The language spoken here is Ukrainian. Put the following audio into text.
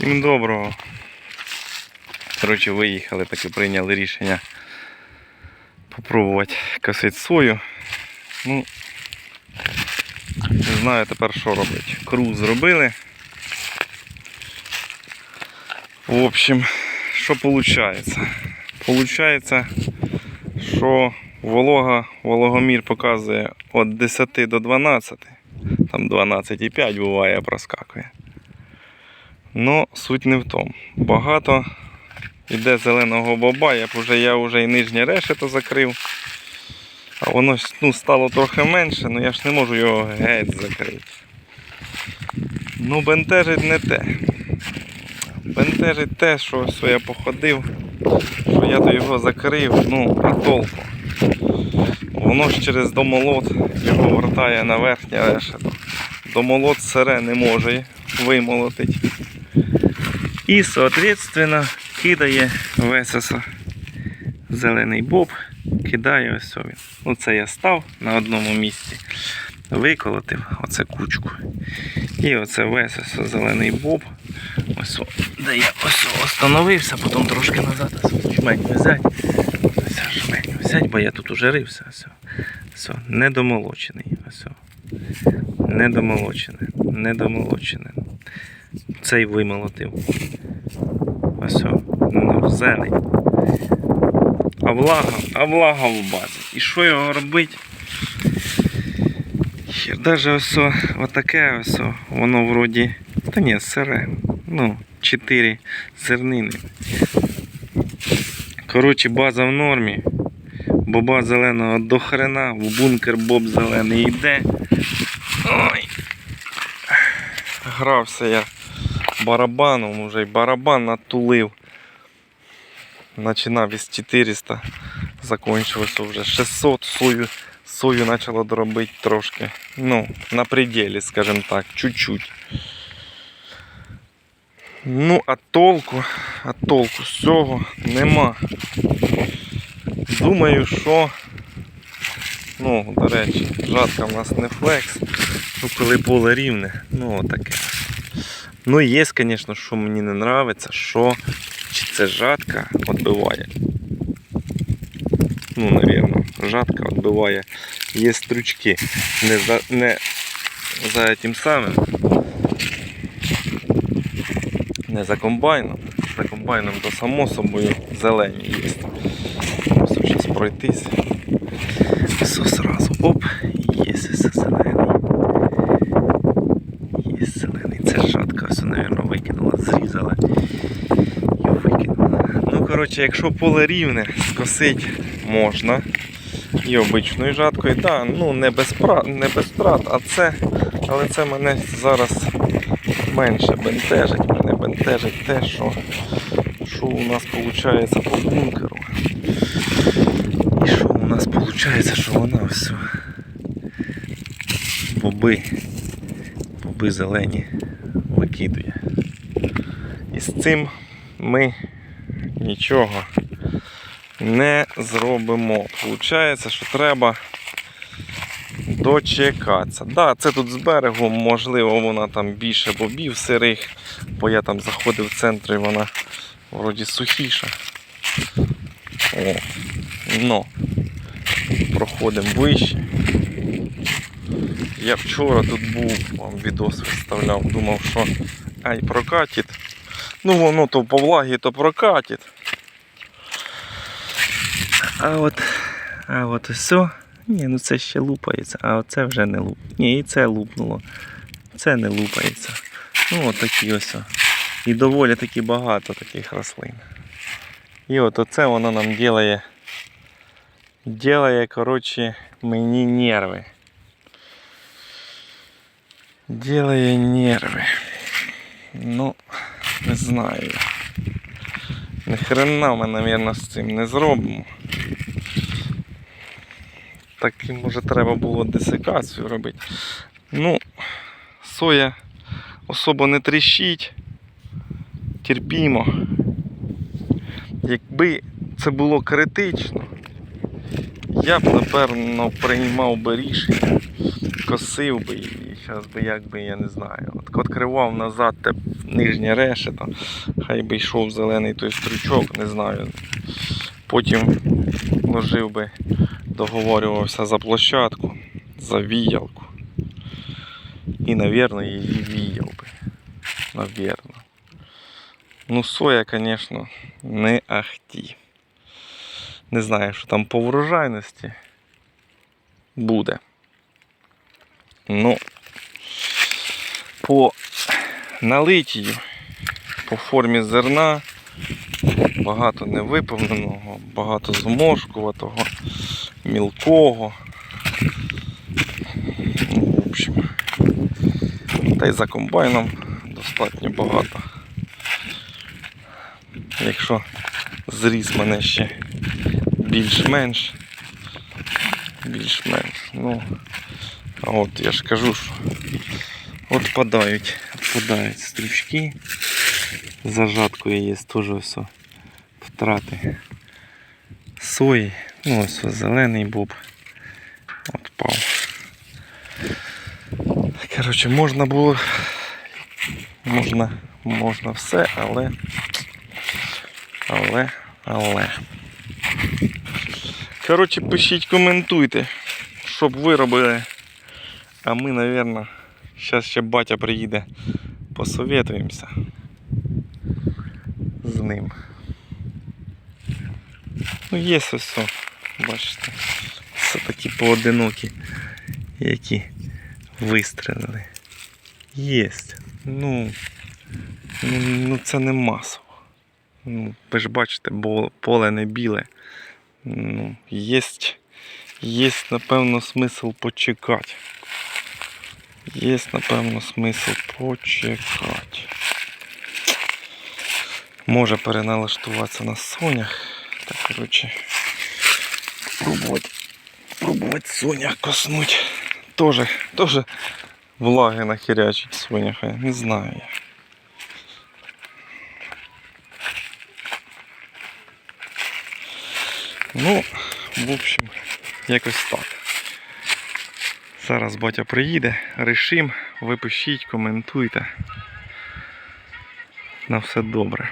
Всім доброго. Коротше, виїхали, таки прийняли рішення попробувати косити сою. Ну, не знаю тепер що робити. Круг зробили. В общем, що виходить? Получається, що волога, вологомір показує від 10 до 12. Там 12,5 буває проскакує. Ну, суть не в тому. Багато йде зеленого боба, я вже, я вже і нижнє решето закрив. А воно ну, стало трохи менше, але я ж не можу його геть закрити. Ну, бентежить не те. Бентежить те, що ось я походив, що я то його закрив, ну, а толку. Воно ж через домолот його вертає на верхнє решето. Домолот сире не може вимолотити. І, соответственно, кидає весесо зелений боб, кидає ось він. Ну, це я став на одному місці, виколотив оце кучку. І оце весесо зелений боб. Ось, де я ось остановився, потім трошки назад ось жменю взяти. Ось жменю взяти, бо я тут уже рився. Ось, ось, недомолочений. Ось, недомолочене, недомолочене. Цей вимолотив. Ось о, ну. А влага, а влага в базі. І що його робити? Даже ось отаке ось, воно вроді. Та ні, сире. Ну, 4 зернини. Коротше, база в нормі. Боба зеленого до хрена, в бункер боб зелений йде. Ой. Грався я барабаном, уже й барабан натулив. Починав із 400, закінчилося вже 600 сою. Сою почало доробити трошки. Ну, на пределі, скажімо так, чуть-чуть. Ну, а толку, а толку з цього нема. Думаю, що. Ну, до речі, жатка в нас не флекс. Ну, коли поле рівне, ну отаке. Ну, є, звісно, що мені не подобається, що чи це жатка відбиває. Ну, напевно, жатка відбиває. Є стручки. Не за, не за тим самим. Не за комбайном. За комбайном то само собою зелені є. Просто зараз пройтись. Все сразу. Оп, є все зелений. Є зелений. Все, мабуть, викинула, зрізала і викинула. Ну, коротше, якщо поле рівне, скосить можна. І обичною жаткою, да, ну не без, пра... не без втрат, а це, але це мене зараз менше бентежить. Мене бентежить те, що, що у нас виходить по бункеру. І що у нас виходить, що вона все. Боби. Боби зелені викидує. І з цим ми нічого не зробимо. Получається, що треба дочекатися. Да, це тут з берегу, можливо, вона там більше бобів сирих, бо я там заходив в центр і вона вроді сухіша. О, но проходимо вище. Я вчора тут був, вам відос виставляв, думав, що ай прокатить. Ну воно то по влагі, то прокатить. А от, а от все. Ні, ну це ще лупається, а оце вже не луп. Ні, і це лупнуло. Це не лупається. Ну от такі ось. І доволі таки багато таких рослин. І от оце воно нам ділає. Ділає, коротше, мені нерви. Ділає нерви. Ну, не знаю. Ні хрена ми, мабуть, з цим не зробимо. Так і може треба було десикацію робити. Ну, соя особо не тріщить. Терпімо. Якби це було критично, я б, напевно, приймав би рішення, косив би і Зараз би як би я не знаю. От відкривав назад те нижнє решето, хай би йшов зелений той стручок, не знаю. Потім ложив би, договорювався за площадку, за віялку. І, навірно, її віяв би. Навірно. Ну, соя, звісно, не ахті. Не знаю, що там по врожайності буде. Ну, по налитію, по формі зерна, багато невиповненого, багато зморшкуватого, мілкого. Ну, в общем, та й за комбайном достатньо багато. Якщо зріс мене ще більш-менш, більш-менш, ну, а от я ж кажу, що отпадають, отпадають стрічки. За жаткою є теж все втрати сої. Ну ось зелений боб отпав. Коротше, можна було. Можна, можна все, але. Але, але. Коротше, пишіть, коментуйте, щоб ви робили. А ми, напевно, зараз ще батя приїде, посоветуємося з ним. Ну, є ось все, бачите. Це такі поодинокі, які вистрелили. Єсть. Ну, ну, ну це не масово. Ну, ви ж бачите, бо поле не біле. Ну, єсть, єсть, напевно, смисл почекати. Єсть, напевно, смисл почекати. Може переналаштуватися на сонях. Так, коротше, пробувати, пробувати сонях коснуть. Тоже, тоже влаги нахерячить соняха, не знаю я. Ну, в общем, якось так. Зараз батя приїде, рішим, ви пишіть, коментуйте. На все добре.